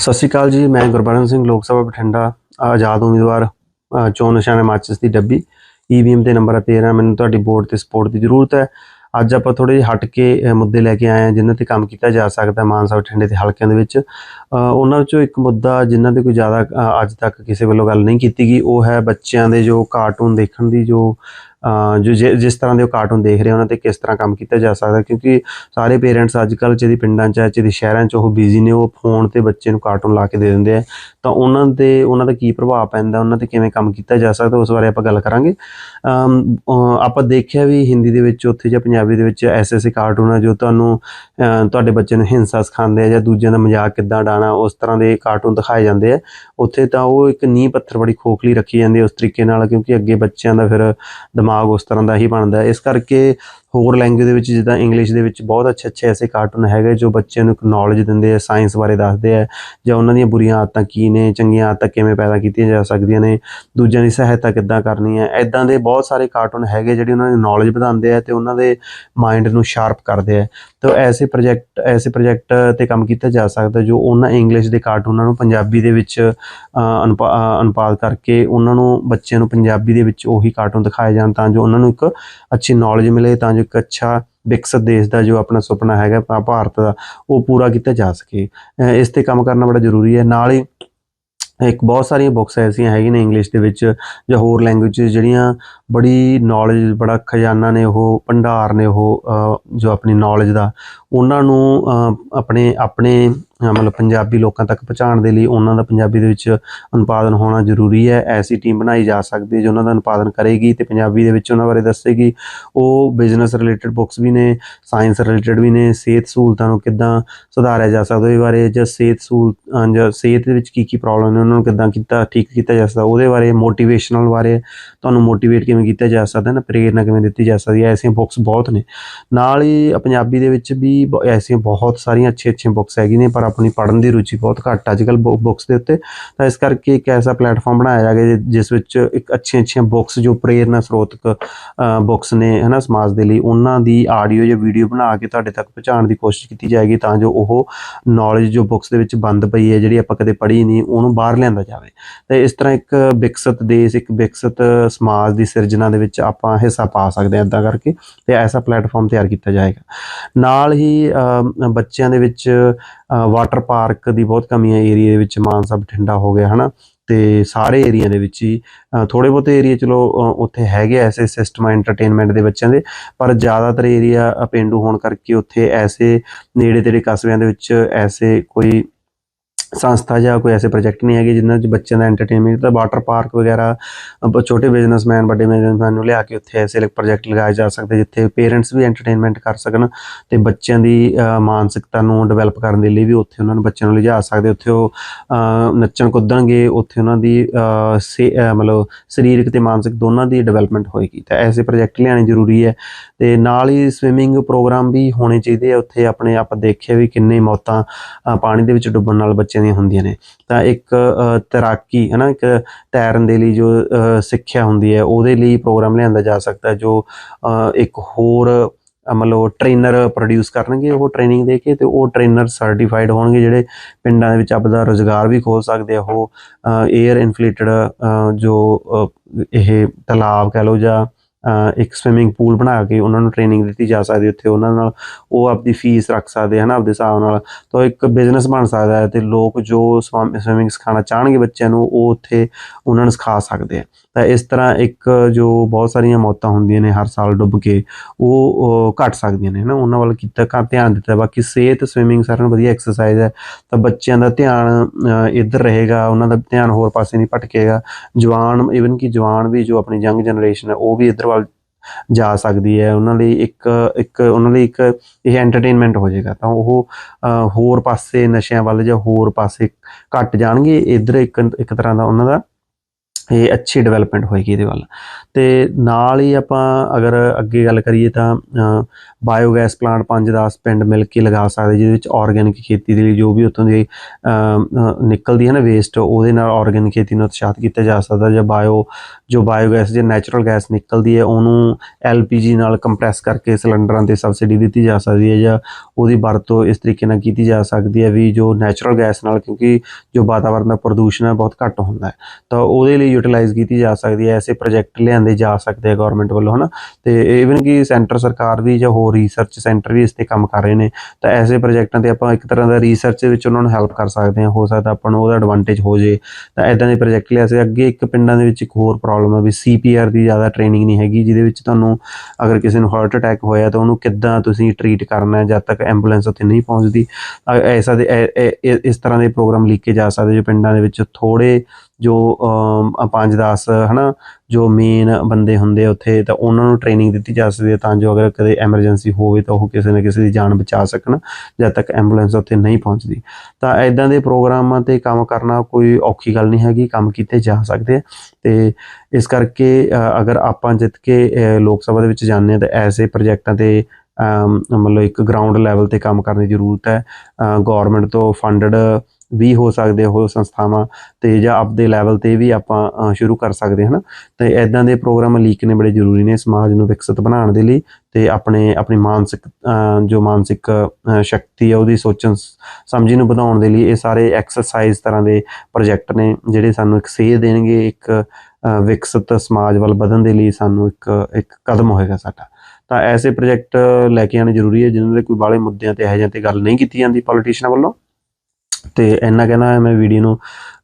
ਸਤਿ ਸ਼੍ਰੀ ਅਕਾਲ ਜੀ, ਮੈਂ ਗੁਰਬਰਨ ਸਿੰਘ, ਲੋਕ ਸਭਾ ਬਠਿੰਡਾ, ਆਜ਼ਾਦ ਉਮੀਦਵਾਰ ਚੋਣ ਨਿਸ਼ਾਨੇ ਮਾਚਿਸ ਦੀ ਡੱਬੀ ਈਵੀਐਮ ਦੇ ਨੰਬਰ 13 ਮੈਨੂੰ ਤੁਹਾਡੀ ਵੋਟ ਤੇ ਸਪੋਰਟ ਦੀ ਜ਼ਰੂਰਤ ਹੈ। ਅੱਜ ਆਪਾਂ ਥੋੜੇ ਜਿਹੇ ਹਟ ਕੇ ਮੁੱਦੇ ਲੈ ਕੇ ਆਏ ਹਾਂ, ਜਿਨ੍ਹਾਂ ਤੇ ਕੰਮ ਕੀਤਾ ਜਾ ਸਕਦਾ ਮਾਨਸਾ ਬਠਿੰਡੇ ਦੇ ਹਲਕਿਆਂ ਦੇ ਵਿੱਚ। ਉਹਨਾਂ ਵਿੱਚੋਂ ਇੱਕ ਮੁੱਦਾ ਜਿਨ੍ਹਾਂ ਤੇ ਕੋਈ ਜ਼ਿਆਦਾ ਅੱਜ ਤੱਕ ਕਿਸੇ ਵੱਲੋਂ ਗੱਲ ਨਹੀਂ ਕੀਤੀ ਗਈ, ਉਹ ਹੈ ਬੱਚਿਆਂ ਦੇ ਜੋ ਕਾਰਟੂਨ ਦੇਖਣ ਦੀ, ਜੋ ਜੋ ਜਿ- ਜਿਸ ਤਰ੍ਹਾਂ ਦੇ ਉਹ ਕਾਰਟੂਨ ਦੇਖ ਰਹੇ ਉਹਨਾਂ ਤੇ ਕਿਸ ਤਰ੍ਹਾਂ ਕੰਮ ਕੀਤਾ ਜਾ ਸਕਦਾ, ਕਿਉਂਕਿ ਸਾਰੇ ਪੇਰੈਂਟਸ ਅੱਜ ਕੱਲ੍ਹ ਜਿਹਦੇ ਪਿੰਡਾਂ 'ਚ ਜਿਹਦੇ ਸ਼ਹਿਰਾਂ 'ਚ ਉਹ ਬਿਜ਼ੀ ਨੇ, ਉਹ ਫੋਨ ਤੇ ਬੱਚੇ ਨੂੰ ਕਾਰਟੂਨ ਲਾ ਕੇ ਦੇ ਦਿੰਦੇ ਆ। ਤਾਂ ਉਹਨਾਂ ਦੇ, ਉਹਨਾਂ ਦਾ ਕੀ ਪ੍ਰਭਾਵ ਪੈਂਦਾ, ਉਹਨਾਂ ਤੇ ਕਿਵੇਂ ਕੰਮ ਕੀਤਾ ਜਾ ਸਕਦਾ, ਉਸ ਬਾਰੇ ਆਪਾਂ ਗੱਲ ਕਰਾਂਗੇ। ਆਪਾਂ ਦੇਖਿਆ ਵੀ ਹਿੰਦੀ ਦੇ ਵਿੱਚ, ਉੱਥੇ ਜਾਂ ਪੰਜਾਬੀ ਦੇ ਵਿੱਚ ਐਸੇ ਐਸੇ ਕਾਰਟੂਨ ਆ ਜੋ ਤੁਹਾਨੂੰ ਤੁਹਾਡੇ ਬੱਚੇ ਨੂੰ ਹਿੰਸਾ ਸਿਖਾਉਂਦੇ ਆ ਜਾਂ ਦੂਜਿਆਂ ਦਾ ਮਜ਼ਾਕ ਕਿੱਦਾਂ ਉਡਾਉਣਾ, ਉਸ ਤਰ੍ਹਾਂ ਦੇ ਕਾਰਟੂਨ ਦਿਖਾਏ ਜਾਂਦੇ ਆ। ਉੱਥੇ ਤਾਂ ਉਹ ਇੱਕ ਨੀਂਹ ਪੱਥਰ ਬੜੀ ਖੋਖਲੀ ਰੱਖੀ ਜਾਂਦੀ ਹੈ ਉਸ ਤਰੀਕੇ ਨਾਲ, ਕਿਉਂਕਿ ਅੱਗੇ ਬੱਚਿਆਂ ਦਾ ਫਿਰ ਦਿਮਾਗ ਦਿਮਾਗ ਉਸ ਤਰ੍ਹਾਂ ਦਾ ਹੀ ਬਣਦਾ ਇਸ ਕਰਕੇ ਹੋਰ ਲੈਂਗੁਏਜ ਦੇ ਵਿੱਚ, ਜਿੱਦਾਂ ਇੰਗਲਿਸ਼ ਦੇ ਵਿੱਚ ਬਹੁਤ ਅੱਛੇ ਅੱਛੇ ਐਸੇ ਕਾਰਟੂਨ ਹੈਗੇ ਜੋ ਬੱਚਿਆਂ ਨੂੰ ਇੱਕ ਨੌਲੇਜ ਦਿੰਦੇ ਆ ਸਾਇੰਸ ਬਾਰੇ ਦੱਸਦੇ ਆ, ਜਾਂ ਉਹਨਾਂ ਦੀਆਂ ਬੁਰੀਆਂ ਆਦਤਾਂ ਕੀ ਨੇ, ਚੰਗੀਆਂ ਆਦਤਾਂ ਕਿਵੇਂ ਪੈਦਾ ਕੀਤੀਆਂ ਜਾ ਸਕਦੀਆਂ ਨੇ, ਦੂਜਿਆਂ ਦੀ ਸਹਾਇਤਾ ਕਿੱਦਾਂ ਕਰਨੀ ਹੈ ਐਦਾਂ ਦੇ ਬਹੁਤ ਸਾਰੇ ਕਾਰਟੂਨ ਹੈਗੇ ਜਿਹੜੇ ਉਹਨਾਂ ਦੀ ਨੌਲੇਜ ਵਧਾਉਂਦੇ ਆ ਤੇ ਉਹਨਾਂ ਦੇ ਮਾਈਂਡ ਨੂੰ ਸ਼ਾਰਪ ਕਰਦੇ ਆ। ਤਾਂ ਐਸੇ ਪ੍ਰੋਜੈਕਟ ਐਸੇ ਪ੍ਰੋਜੈਕਟ ਤੇ ਕੰਮ ਕੀਤਾ ਜਾ ਸਕਦਾ ਜੋ ਉਹਨਾਂ ਇੰਗਲਿਸ਼ ਦੇ ਕਾਰਟੂਨਾਂ ਨੂੰ ਪੰਜਾਬੀ ਦੇ ਵਿੱਚ ਅਨੁਪਾ- ਅਨੁਪਾਤ ਕਰਕੇ ਉਹਨਾਂ ਨੂੰ ਬੱਚਿਆਂ ਨੂੰ ਪੰਜਾਬੀ ਦੇ ਵਿੱਚ ਉਹੀ ਕਾਰਟੂਨ ਦਿਖਾਏ ਜਾਣ ਤਾਂ ਜੋ ਉਹਨਾਂ ਨੂੰ ਇੱਕ ਅੱਛੀ ਨੌਲੇਜ ਮਿਲੇ, ਤਾਂ ਜੋ ਇੱਕ ਅੱਛਾ ਵਿਕਸਿਤ ਦੇਸ਼ ਦਾ ਜੋ ਆਪਣਾ ਸੁਪਨਾ ਹੈਗਾ ਭਾਰਤ ਦਾ, ਉਹ ਪੂਰਾ ਕੀਤਾ ਜਾ ਸਕੇ। ਇਸ ਤੇ ਕੰਮ ਕਰਨਾ ਬੜਾ ਜ਼ਰੂਰੀ ਹੈ। ਨਾਲ ਹੀ ਇੱਕ ਬਹੁਤ ਸਾਰੀਆਂ ਬੁੱਕਸ ਐਸੀਆਂ ਹੈਗੀਆਂ ਨੇ ਇੰਗਲਿਸ਼ ਦੇ ਵਿੱਚ ਜਾਂ ਹੋਰ ਲੈਂਗੁਏਜ ਜਿਹੜੀਆਂ ਬੜੀ ਨੌਲੇਜ ਬੜਾ ਖਜ਼ਾਨਾ ਨੇ ਉਹ, ਭੰਡਾਰ ਨੇ ਉਹ ਜੋ ਆਪਣੀ ਨੌਲੇਜ ਦਾ, ਉਹਨਾਂ ਨੂੰ ਆਪਣੇ ਆਪਣੇ ਮਤਲਬ ਪੰਜਾਬੀ ਲੋਕਾਂ ਤੱਕ ਪਹੁੰਚਾਉਣ ਦੇ ਲਈ ਉਹਨਾਂ ਦਾ ਪੰਜਾਬੀ ਦੇ ਵਿੱਚ ਅਨੁਪਾਦਨ ਹੋਣਾ ਜ਼ਰੂਰੀ ਹੈ। ਐਸੀ ਟੀਮ ਬਣਾਈ ਜਾ ਸਕਦੀ ਹੈ ਜੋ ਉਹਨਾਂ ਦਾ ਅਨੁਪਾਦਨ ਕਰੇਗੀ ਤੇ ਪੰਜਾਬੀ ਦੇ ਵਿੱਚ ਉਹਨਾਂ ਬਾਰੇ ਦੱਸੇਗੀ। ਉਹ ਬਿਜ਼ਨਸ ਰਿਲੇਟਡ ਬੁੱਕਸ ਵੀ ਨੇ ਸਾਇੰਸ ਰਿਲੇਟਡ ਵੀ ਨੇ, ਸਿਹਤ ਸਹੂਲਤਾਂ ਨੂੰ ਕਿੱਦਾਂ ਸੁਧਾਰਿਆ ਜਾ ਸਕਦਾ ਉਹਦੇ ਬਾਰੇ ਜਾਂ ਸਿਹਤ ਸਹੂਲਤ ਜਾਂ ਸਿਹਤ ਦੇ ਵਿੱਚ ਕੀ ਕੀ ਪ੍ਰੋਬਲਮ ਨੇ, ਉਹਨਾਂ ਨੂੰ ਕਿੱਦਾਂ ਕੀਤਾ, ਠੀਕ ਕੀਤਾ ਜਾ ਸਕਦਾ, ਉਹਦੇ ਬਾਰੇ ਮੋਟੀਵੇਸ਼ਨਲ ਬਾਰੇ ਤੁਹਾਨੂੰ ਮੋਟੀਵੇਟ ਕਿਵੇਂ ਕੀਤਾ ਜਾ ਸਕਦਾ ਨਾ, ਪ੍ਰੇਰਨਾ ਕਿਵੇਂ ਦਿੱਤੀ ਜਾ ਸਕਦੀ ਹੈ, ਐਸੀਆਂ ਬੁੱਕਸ ਬਹੁਤ ਨੇ। ਨਾਲ ਹੀ ਪੰਜਾਬੀ ਦੇ ਵਿੱਚ ਵੀ ਬ- ਐਸੀਆਂ ਬਹੁਤ ਸਾਰੀਆਂ ਅੱਛੇ ਅੱਛੇ ਬੁੱਕਸ ਹੈਗੀਆਂ ਨੇ, ਪਰ ਆਪਣੀ ਪੜ੍ਹਨ ਦੀ ਰੁਚੀ ਬਹੁਤ ਘੱਟ ਅੱਜ ਕੱਲ੍ਹ ਬੁੱਕਸ ਦੇ ਉੱਤੇ ਤਾਂ ਇਸ ਕਰਕੇ ਇੱਕ ਐਸਾ ਪਲੇਟਫਾਰਮ ਬਣਾਇਆ ਜਾਵੇ ਜਿ- ਜਿਸ ਵਿੱਚ ਇੱਕ ਅੱਛੀਆਂ ਅੱਛੀਆਂ ਬੁੱਕਸ ਜੋ ਪ੍ਰੇਰਨਾ ਸਰੋਤਕ ਬੁੱਕਸ ਨੇ, ਹਨਾ, ਸਮਾਜ ਦੇ ਲਈ ਉਹਨਾਂ ਦੀ ਆਡੀਓ ਜਾਂ ਵੀਡੀਓ ਬਣਾ ਕੇ ਤੁਹਾਡੇ ਤੱਕ ਪਹੁੰਚਾਉਣ ਦੀ ਕੋਸ਼ਿਸ਼ ਕੀਤੀ ਜਾਏਗੀ ਤਾਂ ਜੋ ਉਹ ਨੌਲੇਜ ਜੋ ਬੁੱਕਸ ਦੇ ਵਿੱਚ ਬੰਦ ਪਈ ਹੈ, ਜਿਹੜੀ ਆਪਾਂ ਕਦੇ ਪੜ੍ਹੀ ਨਹੀਂ, ਉਹਨੂੰ ਬਾਹਰ ਲਿਆਂਦਾ ਜਾਵੇ। ਤੇ ਇਸ ਤਰ੍ਹਾਂ ਇੱਕ ਵਿਕਸਿਤ ਦੇਸ਼, ਇੱਕ ਵਿਕਸਿਤ ਸਮਾਜ ਦੀ ਸਿਰਜਣਾ ਦੇ ਵਿੱਚ ਆਪਾਂ ਹਿੱਸਾ ਪਾ ਸਕਦੇ ਹਾਂ ਇਦਾਂ ਕਰਕੇ ਤੇ ਐਸਾ ਪਲੇਟਫਾਰਮ ਤਿਆਰ ਕੀਤਾ ਜਾਏਗਾ। ਨਾਲ ਹੀ ਬੱਚਿਆਂ ਦੇ ਵਿੱਚ ਵਾਟਰ ਪਾਰਕ ਦੀ ਬਹੁਤ ਕਮੀ ਹੈ ਏਰੀਆ ਦੇ ਵਿੱਚ ਮਾਨਸਾ ਬਠਿੰਡਾ ਹੋ ਗਿਆ ਹਨਾ? ਤੇ ਸਾਰੇ ਏਰੀਆ ਦੇ ਵਿੱਚ ਹੀ ਅ, ਥੋੜੇ ਬਹੁਤੇ ਏਰੀਆ ਚਲੋ ਉੱਥੇ ਹੈਗੇ ਐਸੇ ਸਿਸਟਮ ਐਂਟਰਟੇਨਮੈਂਟ ਦੇ ਬੱਚਿਆਂ ਦੇ ਪਰ ਜ਼ਿਆਦਾਤਰ ਏਰੀਆ ਪਿੰਡੂ ਹੋਣ ਕਰਕੇ ਉੱਥੇ ਐਸੇ ਨੇੜੇ ਤੇੜੇ ਕਸਬਿਆਂ ਦੇ ਵਿੱਚ ਐਸੇ ਕੋਈ ਸੰਸਥਾ ਜਾਂ ਕੋਈ ਐਸੇ ਪ੍ਰੋਜੈਕਟ ਨਹੀਂ ਹੈਗੇ ਜਿਨ੍ਹਾਂ 'ਚ ਬੱਚਿਆਂ ਦਾ ਐਂਟਰਟੇਨਮੈਂਟ ਤਾਂ ਵਾਟਰ ਪਾਰਕ ਵਗੈਰਾ ਛੋਟੇ ਬਿਜ਼ਨਸਮੈਨ ਵੱਡੇ ਬਿਜ਼ਨਸਮੈਨ ਨੂੰ ਲਿਆ ਕੇ ਉੱਥੇ ਐਸੇ ਪ੍ਰੋਜੈਕਟ ਲਗਾਏ ਜਾ ਸਕਦੇ, ਜਿੱਥੇ ਪੇਰੈਂਟਸ ਵੀ ਐਂਟਰਟੇਨਮੈਂਟ ਕਰ ਸਕਣ ਤੇ ਬੱਚਿਆਂ ਦੀ ਮਾਨਸਿਕਤਾ ਨੂੰ ਡਿਵੈਲਪ ਕਰਨ ਦੇ ਲਈ ਵੀ ਉੱਥੇ ਉਹਨਾਂ ਨੂੰ ਬੱਚਿਆਂ ਨੂੰ ਲਿਜਾ ਸਕਦੇ, ਉੱਥੇ ਉਹ ਨੱਚਣ ਕੁੱਦਣਗੇ, ਉੱਥੇ ਉਹਨਾਂ ਦੀ ਸੇ- ਮਤਲਬ ਸਰੀਰਕ ਤੇ ਮਾਨਸਿਕ ਦੋਨਾਂ ਦੀ ਡਿਵੈਲਪਮੈਂਟ ਹੋਏਗੀ। ਤਾਂ ਐਸੇ ਪ੍ਰੋਜੈਕਟ ਲਿਆਣੇ ਜ਼ਰੂਰੀ ਹੈ ਤੇ ਨਾਲ ਹੀ ਸਵਿਮਿੰਗ ਪ੍ਰੋਗਰਾਮ ਵੀ ਹੋਣੇ ਚਾਹੀਦੇ ਆ, ਉੱਥੇ ਆਪਣੇ ਆਪਾਂ ਦੇਖਿਆ ਵੀ ਕਿੰਨੇ ਮੌਤਾਂ ਪਾਣੀ ਦੇ ਵਿੱਚ ਡੁੱਬਣ ਨਾਲ ਬੱਚੇ ਦੀਆਂ ਹੁੰਦੀਆਂ ਨੇ। ਤਾਂ ਇੱਕ ਤੈਰਾਕੀ ਹੈ ਨਾ ਇੱਕ ਤੈਰਨ ਦੇ ਲਈ ਜੋ ਸਿੱਖਿਆ ਹੁੰਦੀ ਹੈ, ਉਹਦੇ ਲਈ ਪ੍ਰੋਗਰਾਮ ਲਿਆਂਦਾ ਜਾ ਸਕਦਾ, ਜੋ ਇੱਕ ਹੋਰ ਮਤਲਬ ਟ੍ਰੇਨਰ ਪ੍ਰੋਡਿਊਸ ਕਰਨਗੇ, ਉਹ ਟ੍ਰੇਨਿੰਗ ਦੇ ਕੇ ਤੇ ਉਹ ਟ੍ਰੇਨਰ ਸਰਟੀਫਾਈਡ ਹੋਣਗੇ, ਜਿਹੜੇ ਪਿੰਡਾਂ ਦੇ ਵਿੱਚ ਆਪਦਾ ਰੋਜ਼ਗਾਰ ਵੀ ਖੋਲ ਸਕਦੇ ਆ। ਉਹ 에ਅਰ ਇਨਫਲੇਟਡ ਜੋ ਇਹ ਤਲਾਬ ਕਹਿ ਲਓ ਜਾਂ ਇੱਕ ਸਵਿਮਿੰਗ ਪੂਲ ਬਣਾ ਕੇ ਉਹਨਾਂ ਨੂੰ ਟ੍ਰੇਨਿੰਗ ਦਿੱਤੀ ਜਾ ਸਕਦੀ ਉੱਥੇ। ਉਹਨਾਂ ਨਾਲ ਉਹ ਆਪਦੀ ਫੀਸ ਰੱਖ ਸਕਦੇ ਹਨ ਆਪਦੇ ਹਿਸਾਬ ਨਾਲ। ਤਾਂ ਇੱਕ ਬਿਜ਼ਨਸ ਬਣ ਸਕਦਾ ਹੈ ਤੇ ਲੋਕ ਜੋ ਸਵਿਮਿੰਗ ਸਿਖਾਉਣਾ ਚਾਹਣਗੇ ਬੱਚਿਆਂ ਨੂੰ ਉਹ ਉੱਥੇ ਉਹਨਾਂ ਨੂੰ ਸਿਖਾ ਸਕਦੇ ਆ ਤਾਂ ਇਸ ਤਰ੍ਹਾਂ ਇੱਕ ਜੋ ਬਹੁਤ ਸਾਰੀਆਂ ਮੌਤਾਂ ਹੁੰਦੀਆਂ ਨੇ ਹਰ ਸਾਲ ਡੁੱਬ ਕੇ ਉਹ ਅਹ, ਘਟ ਸਕਦੀਆਂ ਨੇ ਨਾ ਉਹਨਾਂ ਵੱਲ ਕੀਤਾ ਕਾ ਧਿਆਨ ਦਿੱਤਾ। ਬਾਕੀ ਸਿਹਤ ਸਵਿਮਿੰਗ ਸਾਰਿਆਂ ਨੂੰ ਵਧੀਆ ਐਕਸਰਸਾਈਜ਼ ਹੈ। ਤਾਂ ਬੱਚਿਆਂ ਦਾ ਧਿਆਨ ਇੱਧਰ ਰਹੇਗਾ ਉਹਨਾਂ ਦਾ ਧਿਆਨ ਹੋਰ ਪਾਸੇ ਨਹੀਂ ਭਟਕੇਗਾ। ਜਵਾਨ ਇਵਨ ਕਿ ਜਵਾਨ ਵੀ ਜੋ ਆਪਣੀ ਯੰਗ ਜਨਰੇਸ਼ਨ ਹੈ ਉਹ ਵੀ ਇੱਧਰ ਜਾ ਸਕਦੀ ਹੈ ਉਹਨਾਂ ਲਈ ਇੱਕ ਇੱਕ ਉਹਨਾਂ ਲਈ ਇੱਕ ਇਹ ਐਂਟਰਟੇਨਮੈਂਟ ਹੋ ਜਾਏਗਾ। ਤਾਂ ਉਹ ਅਹ, ਹੋਰ ਪਾਸੇ ਨਸ਼ਿਆਂ ਵੱਲ ਜਾਂ ਹੋਰ ਪਾਸੇ ਘਟ ਜਾਣਗੇ ਇੱਧਰ ਇੱਕ ਇੱਕ ਤਰ੍ਹਾਂ ਦਾ ਉਹਨਾਂ ਦਾ ਇਹ ਅੱਛੀ ਡਿਵੈਲਪਮੈਂਟ ਹੋਏਗੀ ਇਹਦੇ ਵੱਲ। ਤੇ ਨਾਲ ਹੀ ਆਪਾਂ ਅਗਰ ਅੱਗੇ ਗੱਲ ਕਰੀਏ ਤਾਂ ਬਾਇਓਗੈਸ ਪਲਾਂਟ 5-10 ਪਿੰਡ ਮਿਲ ਕੇ ਲਗਾ ਸਕਦੇ, ਜਿਹਦੇ ਵਿੱਚ ਆਰਗੈਨਿਕ ਖੇਤੀ ਦੇ ਲਈ ਜੋ ਵੀ ਉੱਥੋਂ ਦੀ ਨਿਕਲਦੀ ਹੈ ਨਾ ਵੇਸਟ ਉਹਦੇ ਨਾਲ ਆਰਗੈਨਿਕ ਖੇਤੀ ਨੂੰ ਉਤਸ਼ਾਹਿਤ ਕੀਤਾ ਜਾ ਸਕਦਾ ਜਾਂ ਬਾਇਓ ਜੋ ਬਾਇਓਗੈਸ ਜਾਂ ਨੈਚੁਰਲ ਗੈਸ ਨਿਕਲਦੀ ਹੈ, ਉਹਨੂੰ ਐਲਪੀਜੀ ਨਾਲ ਕੰਪਰੈਸ ਕਰਕੇ ਸਿਲੰਡਰਾਂ ਤੇ ਸਬਸਿਡੀ ਦਿੱਤੀ ਜਾ ਸਕਦੀ ਹੈ ਜਾਂ ਉਹਦੀ ਵਰਤੋਂ ਇਸ ਤਰੀਕੇ ਨਾਲ ਕੀਤੀ ਜਾ ਸਕਦੀ ਹੈ ਵੀ ਜੋ ਨੈਚੁਰਲ ਗੈਸ ਨਾਲ ਕਿਉਂਕਿ ਜੋ ਵਾਤਾਵਰਣ ਦਾ ਪ੍ਰਦੂਸ਼ਣ ਹੈ ਬਹੁਤ ਘੱਟ ਹੁੰਦਾ ਹੈ। ਤਾਂ ਉਹਦੇ ਲਈ ਯੂਟਿਲਾਈਜ਼ ਕੀਤੀ ਜਾ ਸਕਦੀ ਹੈ, ਐਸੇ ਪ੍ਰੋਜੈਕਟ ਲਿਆਂਦੇ ਜਾ ਸਕਦੇ ਆ ਗਵਰਨਮੈਂਟ ਵੱਲੋਂ, ਹਨਾ? ਤੇ ਈਵਨ ਕਿ ਸੈਂਟਰ ਸਰਕਾਰ ਵੀ ਜਾਂ ਹੋਰ ਰਿਸਰਚ ਸੈਂਟਰ ਵੀ ਇਸ ਤੇ ਕੰਮ ਕਰ ਰਹੇ ਨੇ, ਤਾਂ ਐਸੇ ਪ੍ਰੋਜੈਕਟਾਂ ਤੇ ਆਪਾਂ ਇੱਕ ਤਰ੍ਹਾਂ ਦਾ ਰਿਸਰਚ ਦੇ ਵਿੱਚ ਉਹਨਾਂ ਨੂੰ ਹੈਲਪ ਕਰ ਸਕਦੇ ਹਾਂ, ਹੋ ਸਕਦਾ ਆਪਾਂ ਨੂੰ ਉਹਦਾ ਐਡਵਾਂਟੇਜ ਹੋ ਜੇ। ਤਾਂ ਐਦਾਂ ਦੇ ਪ੍ਰੋਜੈਕਟ ਲਿਆ ਸੀ। ਅੱਗੇ ਇੱਕ ਪਿੰਡਾਂ ਦੇ ਵਿੱਚ ਇੱਕ ਹੋਰ ਪ੍ਰੋਬਲਮ ਹੈ ਵੀ ਸੀਪੀਆਰ ਦੀ ਜ਼ਿਆਦਾ ਟ੍ਰੇਨਿੰਗ ਨਹੀਂ ਹੈਗੀ, ਜਿਹਦੇ ਵਿੱਚ ਤੁਹਾਨੂੰ ਅਗਰ ਕਿਸੇ ਨੂੰ ਹਾਰਟ ਅਟੈਕ ਹੋਇਆ ਤਾਂ ਉਹਨੂੰ ਕਿੱਦਾਂ ਤੁਸੀਂ ਟਰੀਟ ਕਰਨਾ ਹੈ, ਜਦ ਤੱਕ ਐਂਬੂਲੈਂਸ ਉੱਥੇ ਨਹੀਂ ਪਹੁੰਚਦੀ। ਅ- ਐਸਾ ਦੇ ਇਸ ਤਰ੍ਹਾਂ ਦੇ ਪ੍ਰੋਗਰਾਮ ਲਿਖੇ ਜਾ ਸਕਦੇ ਜੋ ਪਿੰਡਾਂ ਦੇ ਵਿੱਚ ਥੋੜੇ ਜੋ 5-10 ਹਨਾ, ਜੋ ਮੇਨ ਬੰਦੇ ਹੁੰਦੇ ਉੱਥੇ, ਤਾਂ ਉਹਨਾਂ ਨੂੰ ਟ੍ਰੇਨਿੰਗ ਦਿੱਤੀ ਜਾ ਸਕਦੀ ਹੈ ਤਾਂ ਜੋ ਅਗਰ ਕਦੇ ਐਮਰਜੈਂਸੀ ਹੋਵੇ ਤਾਂ ਉਹ ਕਿਸੇ ਨਾ ਕਿਸੇ ਦੀ ਜਾਨ ਬਚਾ ਸਕਣ, ਜਦ ਤੱਕ ਐਂਬੂਲੈਂਸ ਉੱਥੇ ਨਹੀਂ ਪਹੁੰਚਦੀ। ਤਾਂ ਐਦਾਂ ਦੇ ਪ੍ਰੋਗਰਾਮਾਂ ਤੇ ਕੰਮ ਕਰਨਾ ਕੋਈ ਔਖੀ ਗੱਲ ਨਹੀਂ ਹੈਗੀ, ਕੰਮ ਕੀਤੇ ਜਾ ਸਕਦੇ ਆ। ਤੇ ਇਸ ਕਰਕੇ ਅਗਰ ਆਪਾਂ ਜਿੱਤ ਕੇ ਲੋਕ ਸਭਾ ਦੇ ਵਿੱਚ ਜਾਂਦੇ ਹਾਂ ਤਾਂ ਐਸੇ ਪ੍ਰੋਜੈਕਟਾਂ ਤੇ ਮਤਲਬ ਇੱਕ ਗਰਾਊਂਡ ਲੈਵਲ ਤੇ ਕੰਮ ਕਰਨ ਦੀ ਜ਼ਰੂਰਤ ਹੈ। ਗਵਰਨਮੈਂਟ ਤੋਂ ਫੰਡਡ ਵੀ ਹੋ ਸਕਦੇ ਹੋ ਸੰਸਥਾਵਾਂ ਤੇ ਜਾਂ ਆਪਦੇ ਲੈਵਲ ਤੇ ਵੀ ਆਪਾਂ ਸ਼ੁਰੂ ਕਰ ਸਕਦੇ ਹਾਂ ਤੇ ਐਦਾਂ ਦੇ ਪ੍ਰੋਗਰਾਮ ਲੀਕ ਨੇ ਬੜੇ ਜ਼ਰੂਰੀ ਨੇ ਸਮਾਜ ਨੂੰ ਵਿਕਸਿਤ ਬਣਾਉਣ ਦੇ ਲਈ ਤੇ ਆਪਣੇ ਆਪਣੀ ਮਾਨਸਿਕ ਜੋ ਮਾਨਸਿਕ ਸ਼ਕਤੀ ਹੈ ਉਹਦੀ ਸੋਚਣ ਸਮਝੀ ਨੂੰ ਵਧਾਉਣ ਦੇ ਲਈ ਇਹ ਸਾਰੇ ਐਕਸਰਸਾਈਜ਼ ਤਰ੍ਹਾਂ ਦੇ ਪ੍ਰੋਜੈਕਟ ਨੇ ਜਿਹੜੇ ਸਾਨੂੰ ਇੱਕ ਸੇਧ ਦੇਣਗੇ ਇੱਕ ਅ, ਵਿਕਸਿਤ ਸਮਾਜ ਵੱਲ ਵਧਣ ਦੇ ਲਈ ਸਾਨੂੰ ਇੱਕ ਇੱਕ ਕਦਮ ਹੋਏਗਾ ਸਾਡਾ। ਤਾਂ ਐਸੇ ਪ੍ਰੋਜੈਕਟ ਲੈ ਕੇ ਆਉਣੇ ਜ਼ਰੂਰੀ ਹੈ ਜਿਨ੍ਹਾਂ ਦੇ ਕੋਈ ਬਾਲੇ ਮੁੱਦਿਆਂ ਤੇ ਇਹੋ ਜਿਹਾ ਤੇ ਗੱਲ ਨਹੀਂ ਕੀਤੀ ਜਾਂਦੀ ਪੋਲੀਟੀਸ਼ੀਅਨਾਂ ਵੱਲੋਂ। ਤੇ ਇੰਨਾ ਕਹਿੰਦਾ ਮੈਂ ਵੀਡੀਓ ਨੂੰ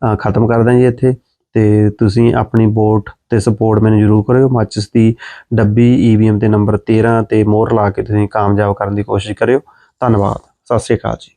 ਅ, ਖਤਮ ਕਰਦਾ ਜੀ ਇੱਥੇ। ਤੇ ਤੁਸੀਂ ਆਪਣੀ ਵੋਟ ਤੇ ਸਪੋਰਟ ਮੈਨੂੰ ਜ਼ਰੂਰ ਕਰਿਓ। ਮਾਚਿਸ ਦੀ ਡੱਬੀ ਈਵੀਐਮ ਤੇ ਨੰਬਰ 13 ਤੇ ਮੋਹਰ ਲਾ ਕੇ ਤੁਸੀਂ ਕਾਮਯਾਬ ਕਰਨ ਦੀ ਕੋਸ਼ਿਸ਼ ਕਰਿਓ। ਧੰਨਵਾਦ। ਸਤਿ ਸ਼੍ਰੀ ਅਕਾਲ ਜੀ।